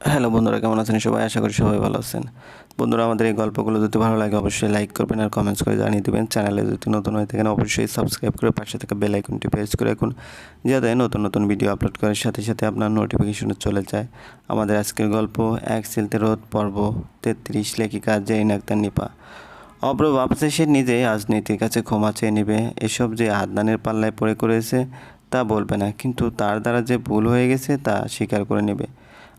Hello বন্ধুরা, কেমন আছেন সবাই? আশা করি সবাই ভালো আছেন। বন্ধুরা, আমাদের এই গল্পগুলো যদি ভালো লাগে, অবশ্যই লাইক করবেন আর কমেন্টস করে জানিয়ে দেবেন। চ্যানেলে যদি নতুন হয়ে থাকেন, অবশ্যই সাবস্ক্রাইব করে পাশে থেকে বেল আইকনটি প্রেস করে রাখুন, যাতে নতুন নতুন ভিডিও আপলোড করার সাথে সাথে আপনার নোটিফিকেশন চলে যায়। আমাদের আজকের গল্প এক সিলতে রোদ, পর্ব, তেত্রিশ, লেখিকা, জেইন আক্তার নিপা। অব্র ভাবছে সে নিজেই রাজনীতির কাছে ক্ষমা চেয়ে নেবে। এসব যে আদনানের পাল্লায় পড়ে করেছে, তা বলবে না। কিন্তু তার দ্বারা যে ভুল হয়ে গেছে, তা স্বীকার করে নেবে।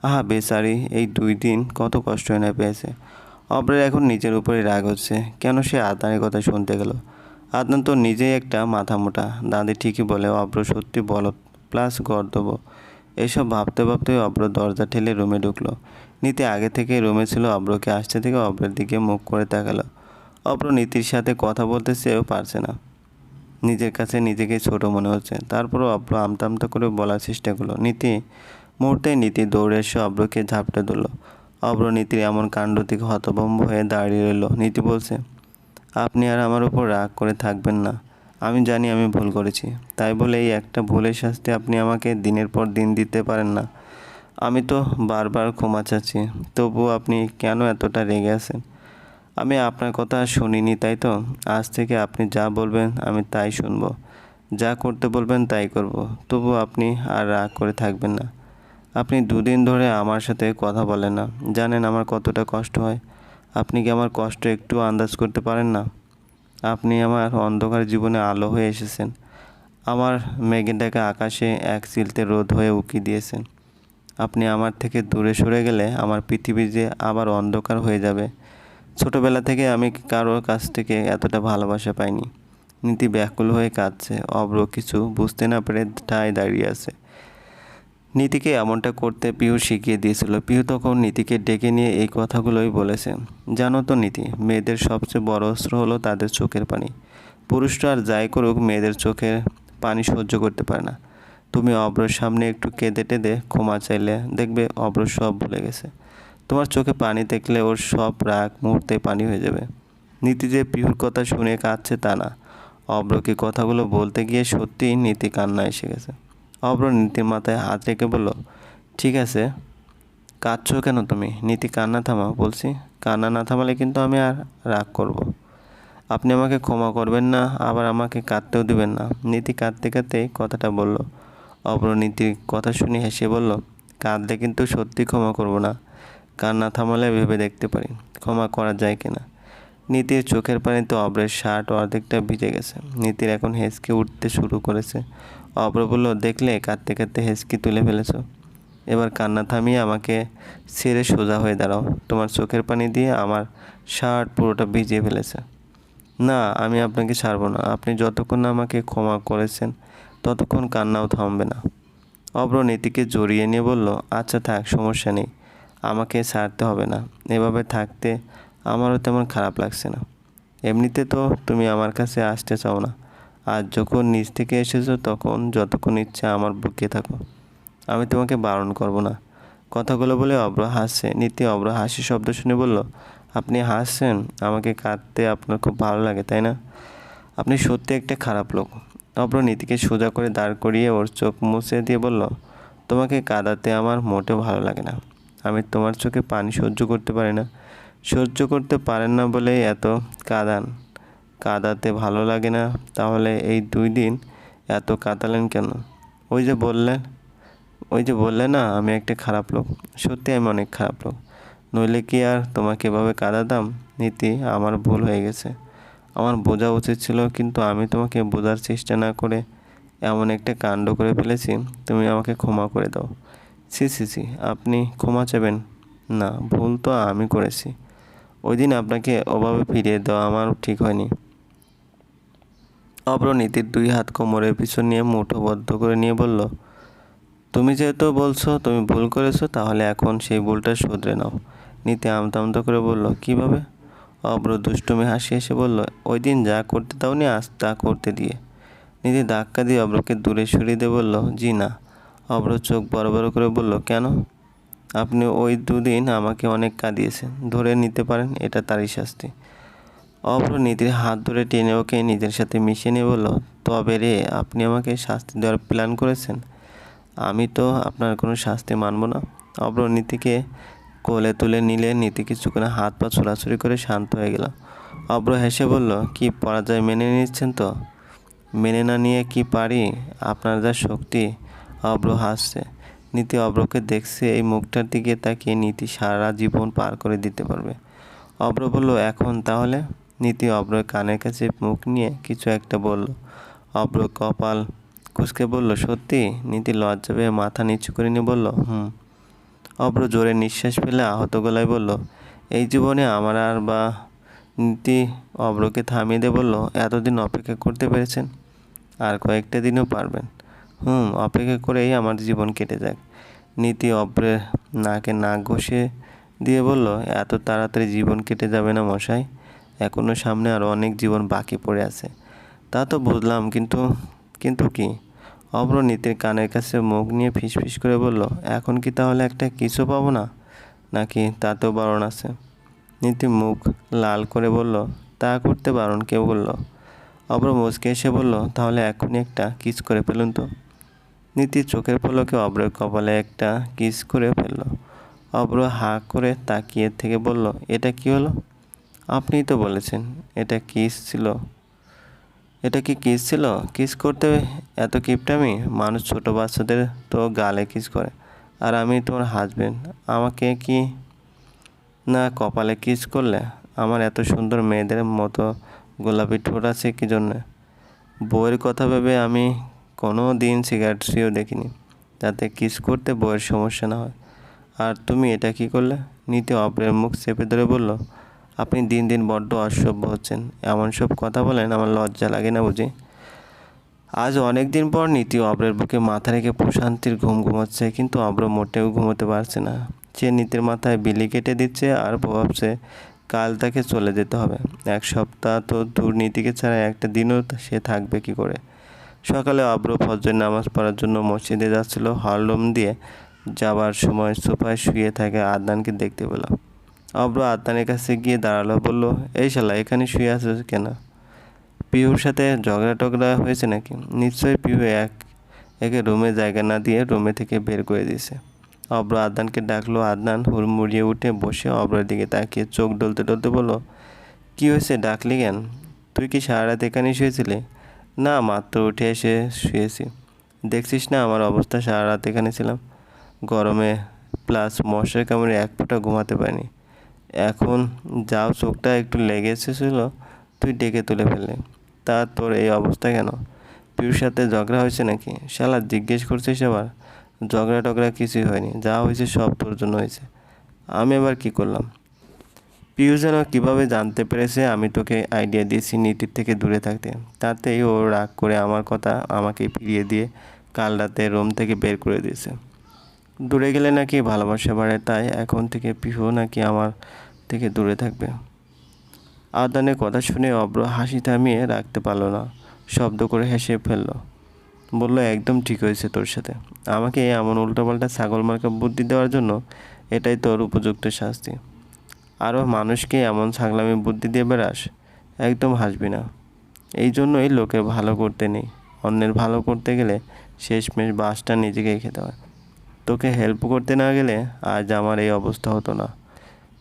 আহা, বেচারি, এই দুই দিন কত কষ্ট এনে পেয়েছে। অব্রের এখন নিজের উপরে রাগ হচ্ছে। কেন সে আদনানের কথা শুনতে গেল? আদনান তো নিজেই একটা মাথা মোটা। দাদি ঠিকই বলে, অব্র, সত্যি বলত প্লাস গর্দব এসব ভাবতে ভাবতে অব্র দরজা ঠেলে রুমে ঢুকলো। নীতি আগে থেকে রুমে ছিল, অব্রকে আসতে থেকে অব্রের দিকে মুখ করে তাকালো। অব্র নীতির সাথে কথা বলতে চেয়েও পারছে না। নিজের কাছে নিজেকে ছোট মনে হচ্ছে। তারপরও অব্র আমতা আমতা করে বলার চেষ্টা করল, নীতি মুহূর্তে নীতি দৌড়ে এসে অব্রকে ঝাপটে দিল অব্র নীতির এমন কাণ্ড থেকে হতভম্ব হয়ে দাঁড়িয়ে রইল। নীতি বলছে, আপনি আর আমার উপর রাগ করে থাকবেন না। আমি জানি আমি ভুল করেছি। তাই বলে এই একটা ভুলের শাস্তি আপনি আমাকে দিনের পর দিন দিতে পারেন না। আমি তো বারবার ক্ষমা চাচ্ছি। তবুও আপনি কেন এতটা রেগে আছেন? আমি আপনার কথা শুনিনি, তাই তো? আজ থেকে আপনি যা বলবেন আমি তাই শুনব। যা করতে বলবেন তাই করব। তবু আপনি আর রাগ করে থাকবেন না। আপনি দুদিন ধরে আমার সাথে কথা বলেন না। জানেন আমার কতটা কষ্ট হয়। আপনি কি আমার কষ্ট একটু আন্দাজ করতে পারেন না? আপনি আমার অন্ধকার জীবনে আলো হয়ে এসেছেন। আমার মেঘে ডাকা আকাশে এক সিলতে রোদ হয়ে উকি দিয়েছেন। আপনি আমার থেকে দূরে সরে গেলে আমার পৃথিবী যে আবার অন্ধকার হয়ে যাবে। ছোটবেলা থেকে আমি কারোর কাছ থেকে এতটা ভালোবাসা পাইনি। নীতি ব্যাকুল হয়ে কাঁদছে। অব্র কিছু বুঝতে না পেরে ঠায় দাঁড়িয়ে আছে। নীতিকে এমনটা করতে পিহু শিখিয়ে দিয়েছিল। পিহু তখন নীতিকে ডেকে নিয়ে এই কথাগুলোই বলেছে। জানো তো নীতি, মেয়েদের সবচেয়ে বড় অস্ত্র হলো তাদের চোখের পানি। পুরুষরা আর যাই করুক, মেয়েদের চোখের পানি সহ্য করতে পারে না। তুমি অব্রর সামনে একটু কেঁদে টেঁদে ক্ষমা চাইলে দেখবে অব্র সব ভুলে গেছে। তোমার চোখে পানি দেখলে ওর সব রাগ মুহূর্তে পানি হয়ে যাবে। নীতি যে পিহুর কথা শুনে কাঁদছে তা না। অব্রকে কথাগুলো বলতে গিয়ে সত্যিই নীতি কান্না এসে গেছে। অব্র নীতির মাথায় হাত রেখে বলল, ঠিক আছে। কাঁদছো কেন তুমি? নীতি কান্না থামাও, বলছি। কান্না না থামালে কিন্তু আমি আর রাগ করব। আপনি আমাকে ক্ষমা করবেন না, আবার আমাকে কাঁদতেও দেবেন না। নীতি কাঁদতে কাঁদতে কথাটা বলল। অব্র নীতির কথা শুনে হেসে বলল, কাঁদলে কিন্তু সত্যি ক্ষমা করব না। কান্না থামালে ভেবে দেখতে পারি, ক্ষমা করা যায় কিনা? নীতির চোখের পানিতে অব্রের শার্ট অর্ধেকটা ভিজে গেছে। নীতির এখন হেসকে উঠতে শুরু করেছে। অব্র বলল দেখলে কাঁদতে কাঁদতে হেসকি তুলে ফেলেছ। এবার কান্না থামিয়ে আমাকে ছেড়ে সোজা হয়ে দাঁড়াও। তোমার চোখের পানি দিয়ে আমার শার্ট পুরোটা ভিজিয়ে ফেলেছে। না, আমি আপনাকে ছাড়বো না। আপনি যতক্ষণ না আমাকে ক্ষমা করেছেন, ততক্ষণ কান্নাও থামবে না। অব্র নীতিকে জড়িয়ে নিয়ে বলল আচ্ছা থাক, সমস্যা নেই। আমাকে ছাড়তে হবে না। এভাবে থাকতে আমারও তেমন খারাপ লাগছে না। এমনিতে তো তুমি আমার কাছে আসতে চাও না। আর যখন নিজ থেকে এসেছ তখন যতক্ষণ ইচ্ছা আমার বুকে থাকো। আমি তোমাকে বারণ করব না। কথাগুলো বলে অব্র হাসছে। নীতি অব্র হাসি শব্দ শুনে বলল, আপনি হাসছেন? আমাকে কাঁদতে আপনার খুব ভালো লাগে, তাই না? আপনি সত্যি একটা খারাপ লোক। অব্র নীতিকে সোজা করে দাঁড় করিয়ে ওর চোখ মুছে দিয়ে বলল, তোমাকে কাঁদাতে আমার মোটেও ভালো লাগে না। আমি তোমার চোখে পানি সহ্য করতে পারি না। সহ্য করতে পারেন না বলেই এত কাঁদান। কাঁদাতে ভালো লাগে না, তাহলে এই দুই দিন এত কাঁদালেন কেন? ওই যে বললেন, ওই যে বললে না, আমি একটা খারাপ লোক। সত্যি আমি অনেক খারাপ লোক। নইলে কি আর তোমাকে এভাবে কাঁদাতাম নীতি, আমার ভুল হয়ে গেছে। আমার বোঝা উচিত ছিল, কিন্তু আমি তোমাকে বোঝার চেষ্টা না করে এমন একটা কাণ্ড করে ফেলেছি, তুমি আমাকে ক্ষমা করে দাও। সি সি সি আপনি ক্ষমা চাবেন? না, ভুল তো আমি করেছি। ওই দিন আপনাকে ওভাবে ফিরিয়ে দেওয়া আমার ঠিক হয়নি। অব্র নীতির দুই হাত কোমরের পিছন নিয়ে মুঠো বদ্ধ করে নিয়ে বলল, তুমি যেহেতু বলছো, তুমি ভুল করেছ, তাহলে এখন সেই ভুলটা শুধরে নাও। নীতি আমতা আমতা করে বলল, কীভাবে? অব্র দুষ্টুমি হাসি এসে বলল, ওই দিন যা করতে দাওনি, আজ তা করতে দিয়ে। নীতি ধাক্কা দিয়ে অব্রকে দূরে সরিয়ে দিয়ে বলল, জি না। অব্র চোখ বড় বড় করে বলল, কেন? আপনি ওই দুদিন আমাকে অনেক কাঁদিয়েছেন। ধরে নিতে পারেন, এটা তারই শাস্তি। অব্র নীতির হাত ধরে টেনে ওকে নিজের সাথে মিশিয়ে নিয়ে বলল, তবে রে, আপনি আমাকে শাস্তি দেওয়ার প্ল্যান করেছেন। আমি তো আপনার কোনো শাস্তি মানব না। অব্র নীতিকে কোলে তুলে নিলে নীতি কিছুক্ষণ হাত পা ছোড়াছুড়ি করে শান্ত হয়ে গেল। অব্র হেসে বলল, কি পরাজয় মেনে নিচ্ছেন তো? মেনে না নিয়ে কি পারি? আপনার যা শক্তি। অব্র হাসছে। নীতি অব্রকে দেখছে, এই মুখটার দিকে তাকিয়ে নীতি সারা জীবন পার করে দিতে পারবে। অব্র বলল, এখন তাহলে? নীতি অব্রের কানের কাছে মুখ নিয়ে কিছু একটা বলল। অব্র কপাল কুসকে বলল, সত্যি? নীতি লজ্জা পেয়ে মাথা নিচু করে নিয়ে বলল, হুম। অব্র জোরে নিঃশ্বাস ফেলে আহত গলায় বলল, এই জীবনে আমার আর বা নীতি অব্রকে থামিয়ে দিয়ে বলল, এতদিন অপেক্ষা করতে পেরেছেন, আর কয়েকটা দিনও পারবেন। হুম, অপেক্ষা করেই আমার জীবন কেটে যাক। নীতি অব্রের নাকে নাক ঘষে দিয়ে বলল, এত তাড়াতাড়ি জীবন কেটে যাবে না মশাই এখনও সামনে আরও অনেক জীবন বাকি পড়ে আছে। তা তো বুঝলাম, কিন্তু কিন্তু কি? অব্র নীতির কানের কাছে মুখ নিয়ে ফিসফিস করে বলল, এখন কি তাহলে একটা কিছু পাবো না? নাকি তাতেও বারণ আছে? নীতি মুখ লাল করে বলল, তা করতে বারণ কেউ বলল অব্র মুচকে এসে বলল, তাহলে এখনই একটা কিস করে ফেলুন তো। নীতি চোখের পলকে অব্রের কপালে একটা কিস করে ফেলল। অব্র হা করে তাকিয়ে থেকে বলল, এটা কি হলো? আপনিই তো বলেছেন, এটা কিস ছিল। এটা কি কিস ছিল? কিস করতে এত কিপটামি মানুষ ছোট বাচ্চাদের তো গালে কিস করে। আর আমি তোমার হাজবেন্ড আমাকে কি না কপালে কিস করলে? আমার এত সুন্দর মেয়েদের মতো গোলাপি ঠোঁট আছে কি জন্যে? বইয়ের কথা ভেবে আমি কোনো দিন সিগারেট সিও দেখিনি। যাতে কিস করতে বইয়ের সমস্যা না হয়। আর তুমি এটা কি করলে? নিতে অপরের মুখ চেপে ধরে বলল আপনি দিন দিন বড্ড অসভ্য হচ্ছেন। এমন সব কথা বলেন আমার লজ্জা লাগে না বুঝি। আজ অনেক দিন পর নীতি অব্রের বুকে মাথা রেখে প্রশান্তির ঘুম ঘুমাচ্ছে, কিন্তু অব্র মোটেও ঘুমোতে পারছে না। সে নীতির মাথায় বিলি কেটে দিচ্ছে আর ভাবছে কাল তাকে চলে যেতে হবে। এক সপ্তাহ তো দুর্নীতিকে ছাড়া একটা দিনও সে থাকবে কি করে? সকালে অব্র ফজর নামাজ পড়ার জন্য মসজিদে যাচ্ছিল হলরুম দিয়ে যাবার সময় সোফায় শুয়ে থাকে আদনানকে দেখতে পেলাম। অব্র আদনানের কাছে গিয়ে দাঁড়াল, বলল, এই শালা, এখানে শুয়ে আছো কেন? পিহুর সাথে ঝগড়া টগড়া হয়েছে নাকি? নিশ্চয়ই পিহু এক, একে রুমে জায়গা না দিয়ে রুমে থেকে বের করে দিয়েছে। অব্র আদনানকে ডাকলো আদনান হুড়মুড়িয়ে উঠে বসে অব্রের দিকে তাকিয়ে চোখ ডলতে ডলতে বলল, কী হয়েছে, ডাকলি কেন? তুই কি সারা রাত এখানেই শুয়েছিলি? না মাত্র উঠে এসে শুয়েছি। দেখছিস না আমার অবস্থা সারা রাত এখানে ছিলাম। গরমে প্লাস মশার কামড়ে এক ফোঁটা ঘুমাতে পারিনি। এখন যাও চোখটা একটু লেগে এসেছিল তুই ডেকে তুলে ফেললি। তা তোর এই অবস্থা কেন? পিউর সাথে ঝগড়া হয়েছে নাকি? শালা, জিজ্ঞেস করছিস আবার ঝগড়া টগড়া কিছুই হয়নি, যা হয়েছে সব তোর জন্য হয়েছে। আমি আবার কি করলাম? পিউ যেন কীভাবে জানতে পেরেছে আমি তোকে আইডিয়া দিয়েছি নীতির থেকে দূরে থাকতে। তাতেই ও রাগ করে আমার কথা আমাকে ফিরিয়ে দিয়ে কাল রাতে রুম থেকে বের করে দিয়েছে। দূরে গেলে নাকি ভালোবাসা বাড়ে, তাই এখন থেকে পিহু নাকি আমার থেকে দূরে থাকবে। আদানের কথা শুনে অব্র হাসি থামিয়ে রাখতে পারল না, শব্দ করে হেসে ফেলল, বলল, একদম ঠিক হয়েছে তোর সাথে। আমাকে এমন উল্টোপাল্টা ছাগল মার্কা বুদ্ধি দেওয়ার জন্য এটাই তোর উপযুক্ত শাস্তি। আরও মানুষকে এমন ছাগলামি বুদ্ধি দিয়ে বেড়াস, একদম হাসবি না। এই জন্যই লোকের ভালো করতে নেই। অন্যের ভালো করতে গেলে শেষমেশ বাসটা নিজেকেই খেতে হয়। তোকে হেল্প করতে না গেলে আজ আমার এই অবস্থা হতো না।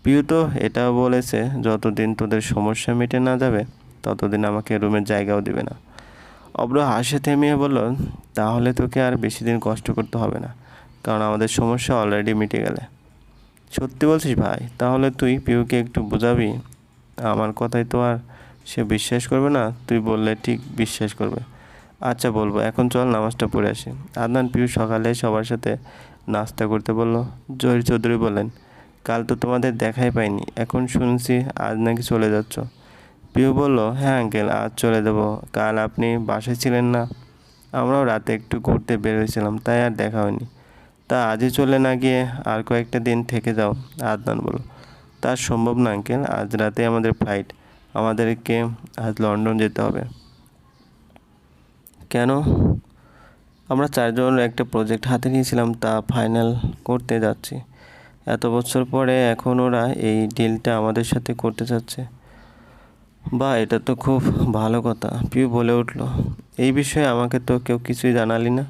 পিউ তো এটাও বলেছে, যতদিন তোদের সমস্যা মিটে না যাবে, ততদিন আমাকে রুমের জায়গাও দেবে না। অব্র হাসে থেমিয়ে বলল, তাহলে তোকে আর বেশি দিন কষ্ট করতে হবে না, কারণ আমাদের সমস্যা অলরেডি মিটে গেলে। সত্যি বলছিস ভাই, তাহলে তুই পিউকে একটু বোঝাবি? আমার কথাই তো আর সে বিশ্বাস করবে না, তুই বললে ঠিক বিশ্বাস করবে। আচ্ছা বলব, এখন চল নামাজটা পড়ে আসি। আদনান পিউ সকালে সবার সাথে নাস্তা করতে বলল। জহির চৌধুরী বললেন, কাল তো তোমাদের দেখাই পাইনি, এখন শুনছি আজ নাকি চলে যাচ্ছ। পিউ বলল হ্যাঁ আঙ্কেল, আজ চলে যাব কাল আপনি বাসায় ছিলেন না। আমরাও রাতে একটু ঘুরতে বের হয়েছিলাম, তাই আর দেখা হয়নি। তা আজই চলে না গিয়ে আর কয়েকটা দিন থেকে যাও, আদনান বলল। তা সম্ভব না আঙ্কেল, আজ রাতে আমাদের ফ্লাইট, আমাদেরকে আজ লন্ডন যেতে হবে। কেন? আমরা চারজন একটা প্রজেক্ট হাতে নিয়েছিলাম, তা ফাইনাল করতে যাচ্ছি। এত বছর পরে এখন ওরা এই ডিলটা আমাদের সাথে করতে চাচ্ছে। বা, এটা তো খুব ভালো কথা, পিউ বলে উঠল। এই বিষয়ে আমাকে তো কেউ কিছুই জানালি না।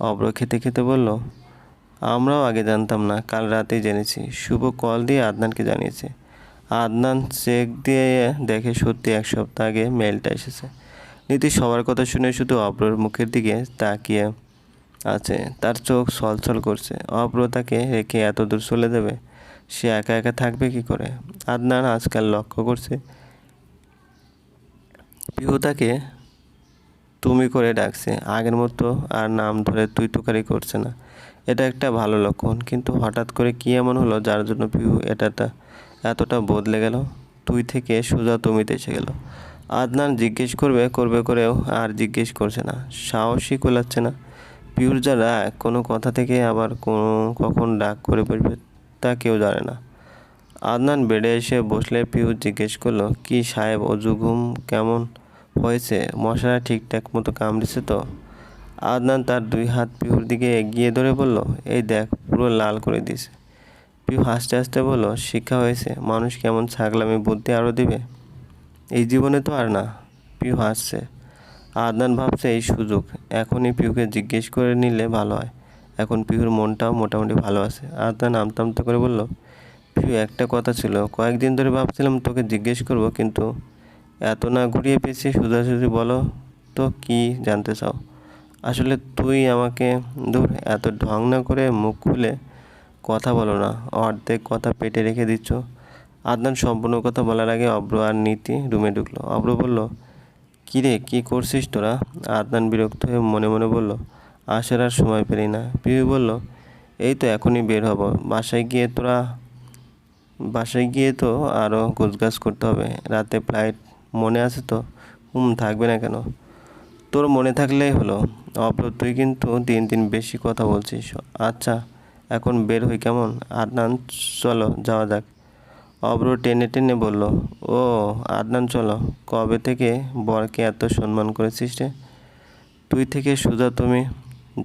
অব্র খেতে খেতে বলল, আমরাও আগে জানতাম না, কাল রাতেই জেনেছি। শুভ কল দিয়ে আদনানকে জানিয়েছে। আদনান চেক দিয়ে দেখে সত্যি এক সপ্তাহ আগে মেলটা এসেছে। নীতি সবার কথা শুনে শুধু অব্রর মুখের দিকে তাকিয়ে আছে। তার চোখ ছলছল করছে। অব্র তাকে রেখে এত দূর চলে যাবে? সে একা একা থাকবে কি করে? আদনান আজকাল লক্ষ্য করছে। পিহু তাকে, তুমি করে ডাকছে। আগের মতো আর নাম ধরে তুই তুকারি করছে না। এটা একটা ভালো লক্ষণ। কিন্তু হঠাৎ করে কী এমন হলো যার জন্য পিহু এটাটা, এতটা বদলে গেল? তুই থেকে সোজা তুমিতে এসে গেল। আদনান জিজ্ঞেস করবে করবে করেও আর জিজ্ঞেস করছে না। সাহসই কোলাচ্ছে না। পিউর যারা কোনো কথা থেকে আবার কোনো কখন ডাক করে বসবে তা কেউ জানে না। আদনান বেডে এসে বসলে পিউ জিজ্ঞেস করল, কি সাহেব, অজু, ঘুম কেমন হয়েছে? মশারা ঠিকঠাক মতো কামড়েছে তো? আদনান তার দুই হাত পিউর দিকে এগিয়ে ধরে বলল, এই দেখ, পুরো লাল করে দিয়েছে। পিউ হাসতে হাসতে বলল, শিক্ষা হয়েছে? মানুষ কেমন ছাগলামি, বুদ্ধি আরও দিবে? এই জীবনে তো আর না, পিউ হাসছে। আদনান ভাবছে এই সুযোগ, এখনই পিউকে জিজ্ঞেস করে নিলে ভালো হয়। এখন পিউর মনটাও মোটামুটি ভালো আছে। আদনান আমতা করে বলল, পিউ, একটা কথা ছিল, কয়েকদিন ধরে ভাবছিলাম তোকে জিজ্ঞেস করব, কিন্তু এত না ঘুরিয়ে পেয়েছি সোজাসুজি, বলো তো কি জানতে চাও? আসলে তুই আমাকে দূর এত ঢং না করে মুখ খুলে কথা বলো না, অর্ধেক কথা পেটে রেখে দিচ্ছ। আদনান সম্পূর্ণ কথা বলার আগে অব্র আর নীতি রুমে ঢুকলো। অব্র বলল, কী রে, কী করছিস তোরা? আদনান বিরক্ত হয়ে মনে মনে বলল, আসার আর সময় পেলি না। পিউ বলল, এই তো এখনই বের হব। বাসায় গিয়ে তোরা, বাসায় গিয়ে তো আরও গোছগাছ করতে হবে। রাতে ফ্লাইট মনে আছে তো? হুম থাকবে না কেন? তোর মনে থাকলেই হলো। অব্র, তুই কিন্তু দিন দিন বেশি কথা বলছিস। আচ্ছা এখন বের হই কেমন? আদনান, চলো, যাওয়া যাক। অব্র টেনে টেনে বলল, ও, আদনান চলো, কবে থেকে বরকে এত সম্মান করেছিস রে? তুই থেকে সোজা তুমি।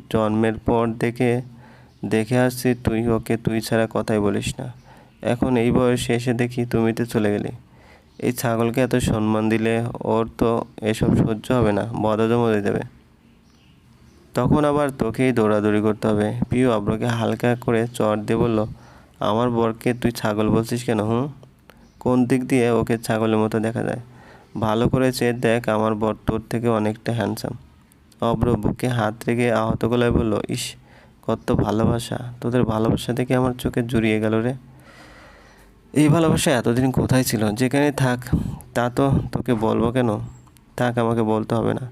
জন্মের পর দেখে দেখে আসছি তুই ওকে তুই ছাড়া কথাই বলিস না। এখন এই বয়সে এসে দেখি তুমিতে চলে গেলি। এই ছাগলকে এত সম্মান দিলে ওর তো এসব সহ্য হবে না বদজম হয়ে যাবে। তখন আবার তোকেই দৌড়াদৌড়ি করতে হবে। পিউ অব্রকে হালকা করে চর দিয়ে বলল আমার বরকে তুই ছাগল বলছিস কেন, হুম? কোন দিক দিয়ে ওকে ছাগলের মতো দেখা যায়? ভালো করে চেয়ে দেখ, আমার বর তোর থেকে অনেকটা হ্যান্ডসাম অব্র বুকে হাত রেখে আহত গলায় বলল, ইস, কত ভালোবাসা। তোদের ভালোবাসা দেখে আমার চোখে জুড়িয়ে গেল রে। এই ভালোবাসা এতদিন কোথায় ছিল? যেখানে থাক, তা তো তোকে বলব কেন? থাক, আমাকে বলতে হবে না।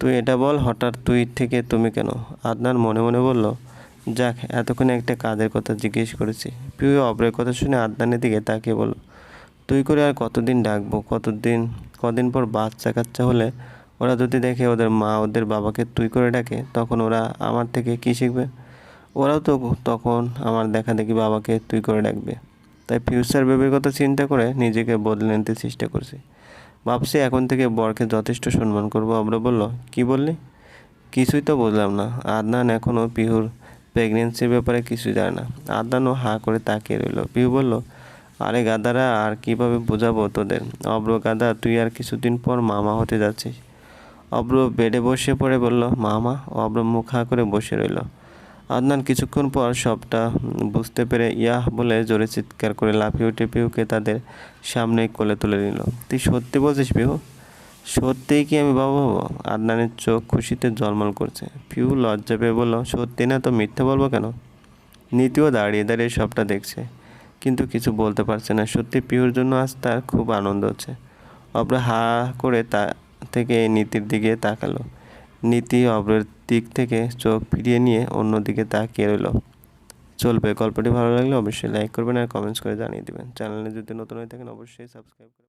তুই এটা বল, হঠাৎ তুই থেকে তুমি কেন? আদনান মনে মনে বলল যাক, এতক্ষণে একটা কাজের কথা জিজ্ঞেস করেছি। প্রিয় অব্রের কথা শুনে আদনানের দিকে তাকিয়ে বলল, তুই করে আর কতদিন ডাকবো? কতদিন? কদিন পর বাচ্চা কাচ্চা হলে ওরা যদি দেখে ওদের মা, ওদের বাবাকে তুই করে ডাকে, তখন ওরা আমার থেকে কী শিখবে? ওরাও তো তখন আমার দেখা দেখি বাবাকে তুই করে ডাকবে। তাই ফিউচার বেবির কথা চিন্তা করে নিজেকে বদলে নিতে চেষ্টা করছি। ভাবছি এখন থেকে বরকে যথেষ্ট সম্মান করব। আমরা বলল, কি বললি? কিছুই তো বুঝলাম না। আদনান এখনও পিহুর প্রেগনেন্সির ব্যাপারে কিছুই জানে না। আদনানও হাঁ করে তাকিয়ে রইল। পিহু বলল, আরে গাদারা, আর কীভাবে বোঝাবো তোদের? অব্র, গাদা, তুই আর কিছুদিন পর মামা হতে যাচ্ছিস। অব্র বেডে বসে পড়ে বলল, মামা? অব্র মুখ হাঁ করে বসে রইল। আদনান কিছুক্ষণ পর সবটা বুঝতে পেরে ইয়াহ বলে জোরে চিৎকার করে লাফিয়ে উঠে পিহুকে তাদের সামনে কোলে তুলে নিল। তুই সত্যি বলছিস পিহু সত্যিই কি আমি বাবা হব? আদনানের চোখ খুশিতে জলমল করছে। পিহু লজ্জা পেয়ে বলল, সত্যি না তো মিথ্যে বলব কেন? নীতিও দাঁড়িয়ে দাঁড়িয়ে সবটা দেখছে, কিন্তু কিছু বলতে পারছে না। সত্যি পিউর জন্য আজ তার খুব আনন্দ হচ্ছে। অব্র হা করে তা থেকে নীতির দিকে তাকালো। নীতি অব্রের দিক থেকে চোখ ফিরিয়ে নিয়ে অন্য দিকে তাকিয়ে রইল। চলবে। গল্পটি ভালো লাগলে অবশ্যই লাইক করবেন আর কমেন্টস করে জানিয়ে দেবেন। চ্যানেলে যদি নতুন হয়ে থাকেন, অবশ্যই সাবস্ক্রাইব করবেন